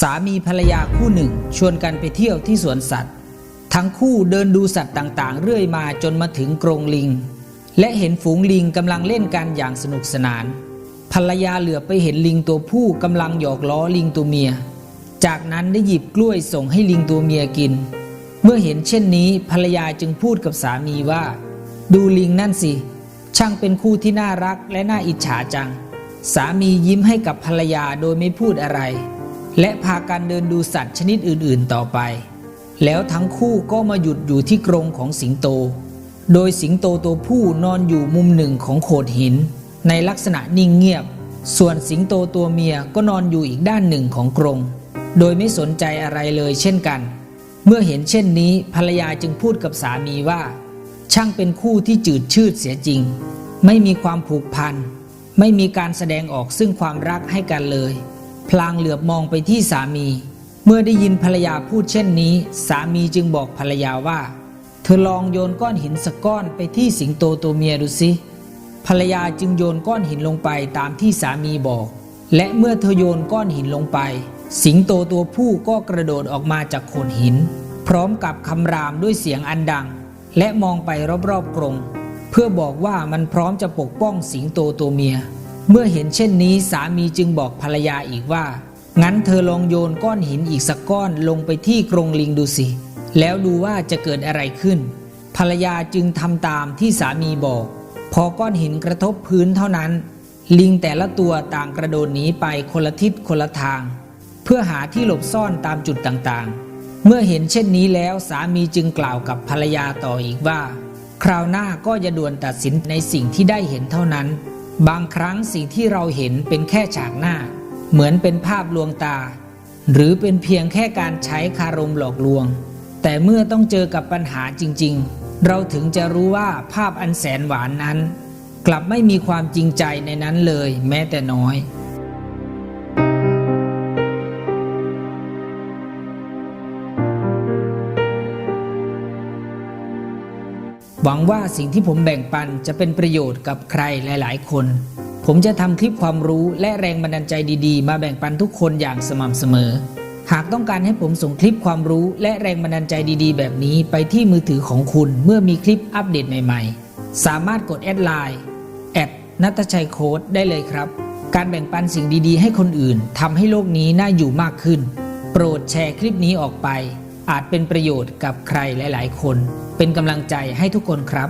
สามีภรรยาคู่หนึ่ง ชวนกันไปเที่ยวที่สวนสัตว์ ทั้งคู่เดินดูสัตว์ต่างๆ เรื่อยมาจนมาถึงกรงลิง และเห็นฝูงลิงกำลังเล่นกันอย่างสนุกสนาน ภรรยาเหลือไปเห็นลิงตัวผู้กำลังหยอกล้อลิงตัวเมีย จากนั้นได้หยิบกล้วยส่งให้ลิงตัวเมียกิน เมื่อเห็นเช่นนี้ภรรยาจึงพูดกับสามีว่า ดูลิงนั่นสิ ช่างเป็นคู่ที่น่ารักและน่าอิจฉาจัง สามียิ้มให้กับภรรยาโดยไม่พูดอะไร และพากันเดินดูสัตว์ชนิดอื่นๆต่อไป แล้วทั้งคู่ก็มาหยุดอยู่ที่กรงของสิงโต โดยสิงโตตัวผู้นอนอยู่มุมหนึ่งของโขดหิน ในลักษณะนิ่งเงียบ ส่วนสิงโตตัวเมียก็นอนอยู่อีกด้านหนึ่งของกรง โดยไม่สนใจอะไรเลยเช่นกัน เมื่อเห็นเช่นนี้ภรรยาจึงพูดกับสามีว่า ช่างเป็นคู่ที่จืดชืดเสียจริง ไม่มีความผูกพัน ไม่มีการแสดงออกซึ่งความรักให้กันเลย พลางเหลือบมองไปที่สามี เมื่อได้ยินภรรยาพูดเช่นนี้ สามีจึงบอกภรรยาว่า เธอลองโยนก้อนหินสักก้อนไปที่สิงโตตัวเมียดูสิภรรยาจึงโยนก้อนหินลงไปตามที่สามีบอก และเมื่อเธอโยนก้อนหินลงไป สิงโตตัวผู้ก็กระโดดออกมาจากโขดหิน พร้อมกับคำรามด้วยเสียงอันดัง และมองไปรอบๆกรง เพื่อบอกว่ามันพร้อมจะปกป้องสิงโตตัวเมีย เมื่อเห็นเช่นนี้สามีจึงบอกภรรยาอีกว่า งั้นเธอลองโยนก้อนหินอีกสักก้อนลงไปที่กรงลิงดูสิ แล้วดูว่าจะเกิดอะไรขึ้น ภรรยาจึงทำตามที่สามีบอก พอก้อนหินกระทบพื้นเท่านั้น ลิงแต่ละตัวต่างกระโดดหนีไปคนละทิศคนละทาง เพื่อหาที่หลบซ่อนตามจุดต่างๆ เมื่อเห็นเช่นนี้แล้วสามีจึงกล่าวกับภรรยาต่ออีกว่า คราวหน้าก็อย่าด่วนตัดสินในสิ่งที่ได้เห็นเท่านั้น บางครั้งสิ่งที่เราเห็นเป็นแค่ฉากหน้า เหมือนเป็นภาพลวงตา หรือเป็นเพียงแค่การใช้คารมหลอกลวง แต่เมื่อต้องเจอกับปัญหาจริง ๆ เราถึงจะรู้ว่าภาพอันแสนหวานนั้น กลับไม่มีความจริงใจในนั้นเลยแม้แต่น้อย หวังว่าสิ่งที่ผมแบ่งปันจะเป็นประโยชน์กับใครหลาย ๆ คน ผมจะทำคลิปความรู้และแรงบันดาลใจดีๆ มาแบ่งปันทุกคนอย่างสม่ำเสมอ หากต้องการให้ผมส่งคลิปความรู้และแรงบันดาลใจดีๆ แบบนี้ไปที่มือถือของคุณเมื่อมีคลิปอัปเดตใหม่ ๆ สามารถกดแอดไลน์แอดนัตชัยโค้ดได้เลยครับ การแบ่งปันสิ่งดีๆ ให้คนอื่นทำให้โลกนี้น่าอยู่มากขึ้น โปรดแชร์คลิปนี้ออกไป อาจเป็นประโยชน์กับใครหลาย ๆ คน เป็นกำลังใจให้ทุกคนครับ